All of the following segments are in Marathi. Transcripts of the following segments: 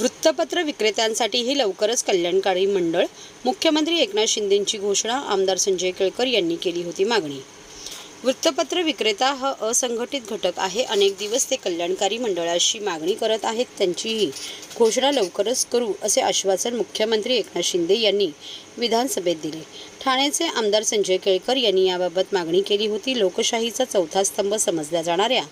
वृत्तपत्र विक्रेत्यांसाठीही लवकरच कल्याणकारी मंडळ. मुख्यमंत्री एकनाथ शिंदेंची घोषणा आमदार संजय केळकर यांनी केली होती मागणी. वृत्तपत्र विक्रेता हा असंघटित घटक आहे. अनेक दिवस ते कल्याणकारी मंडळाशी मागणी करत आहेत. त्यांचीही घोषणा लवकरच करू असे आश्वासन मुख्यमंत्री एकनाथ शिंदे यांनी विधानसभेत दिले. ठाण्याचे आमदार संजय केळकर यांनी याबाबत मागणी केली होती. लोकशाहीचा चौथा स्तंभ समजल्या जाणाऱ्या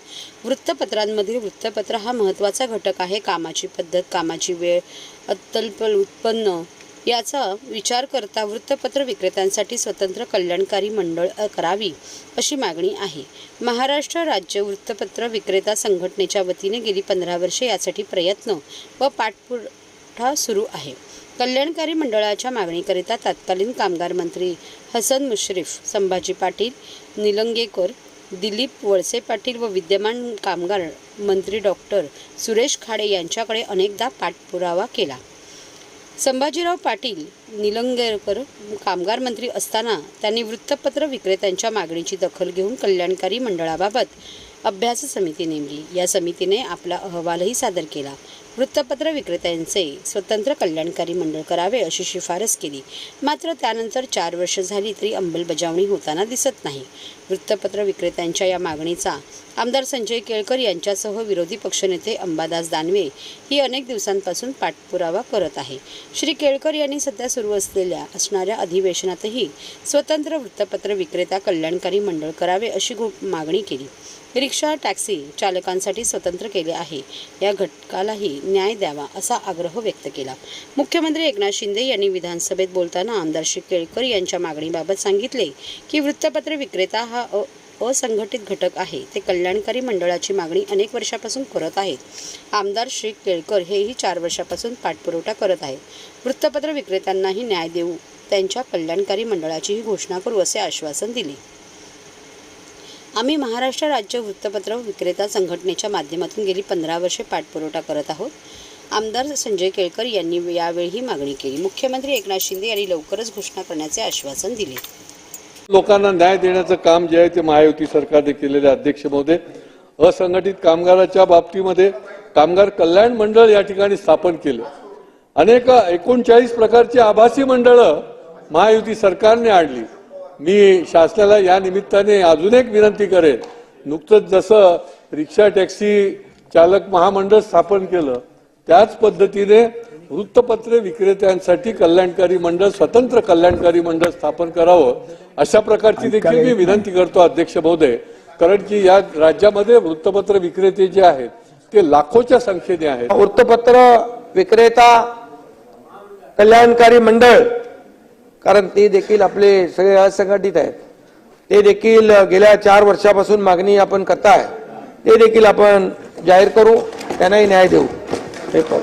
वृत्तपत्रांमधील वृत्तपत्र हा महत्त्वाचा घटक आहे. कामाची पद्धत कामाची वेळ अत्यल्प उत्पन्न याचा विचार करता वृत्तपत्र विक्रेत्यांसाठी स्वतंत्र कल्याणकारी मंडळ करावी अशी मागणी आहे. महाराष्ट्र राज्य वृत्तपत्र विक्रेता संघटनेच्या वतीने गेली पंधरा वर्षे यासाठी प्रयत्न व पाठपुरावा सुरू आहे. कल्याणकारी मंडळाच्या मागणीकरिता तत्कालीन कामगार मंत्री हसन मुश्रीफ संभाजी पाटील निलंगेकर दिलीप वळसे पाटील व विद्यमान कामगार मंत्री डॉक्टर सुरेश खाडे यांच्याकडे अनेकदा पाठपुरावा केला. संभाजीराव पाटील निलंगेकर कामगार मंत्री असताना त्यांनी वृत्तपत्र विक्रेत्यांच्या मागणीची दखल घेऊन कल्याणकारी मंडळाबाबत अभ्यास समिती नेमली. या समितीने आपला अहवालही सादर केला. वृत्तपत्र विक्रेत्यांचे स्वतंत्र कल्याणकारी मंडळ करावे अशी शिफारस केली. मात्र त्यानंतर चार वर्ष झाली तरी अंमलबजावणी होताना दिसत नाही. वृत्तपत्र विक्रेत्यांच्या या मागणीचा आमदार संजय केळकर यांच्यासह विरोधी पक्षनेते अंबादास दानवे ही अनेक दिवसांपासून पाठपुरावा करत आहे. श्री केळकर यांनी सध्या सुरू असलेल्या असणाऱ्या अधिवेशनातही स्वतंत्र वृत्तपत्र विक्रेता कल्याणकारी मंडळ करावे अशी मागणी केली. रिक्षा टॅक्सी चालकांसाठी स्वतंत्र केले आहे. या घटकालाही न्याय द्यावा असा आग्रह व्यक्त केला. मुख्यमंत्री एकनाथ शिंदे यांनी विधानसभेत बोलताना आमदार श्री केळकर यांच्या मागणीबाबत सांगितले की वृत्तपत्र विक्रेता हा अ असंघटित घटक आहे. ते कल्याणकारी मंडळाची मागणी अनेक वर्षापासून करत आहेत. आमदार श्री केळकर हेही चार वर्षापासून पाठपुरवठा करत आहेत. वृत्तपत्र विक्रेत्यांनाही न्याय देऊ त्यांच्या कल्याणकारी मंडळाचीही घोषणा करू असे आश्वासन दिले. आम्ही महाराष्ट्र राज्य वृत्तपत्र विक्रेता संघटनेच्या माध्यमातून गेली पंधरा वर्षे पाठपुरवठा करत आहोत. आमदार संजय केळकर यांनी यावेळी ही मागणी केली. मुख्यमंत्री एकनाथ शिंदे यांनी लवकरच घोषणा करण्याचे आश्वासन दिले. लोकांना न्याय देण्याचं काम जे आहे ते महायुती सरकारने केलेले अध्यक्ष महोदय असंघटित कामगाराच्या बाबतीमध्ये कामगार कल्याण मंडळ या ठिकाणी स्थापन केलं. अनेक एकोणचाळीस प्रकारची आभासी मंडळं महायुती सरकारने आणली. मी शासनाला या निमित्ताने अजून एक विनंती करेन. नुकतंच जसं रिक्षा टॅक्सी चालक महामंडळ स्थापन केलं त्याच पद्धतीने वृत्तपत्रे विक्रेत्यांसाठी कल्याणकारी मंडळ स्वतंत्र कल्याणकारी मंडळ स्थापन करावं अशा प्रकारची देखील मी विनंती करतो अध्यक्ष महोदय. कारण की या राज्यामध्ये वृत्तपत्र विक्रेते जे आहेत ते लाखोच्या संख्येने आहेत. वृत्तपत्र विक्रेता कल्याणकारी मंडळ कारण ते देखील आपले सगळे असंघटित आहेत. ते देखील गेल्या चार वर्षापासून मागणी आपण करताय. ते देखील आपण जाहीर करू त्यांनाही न्याय देऊ. हे पाहू.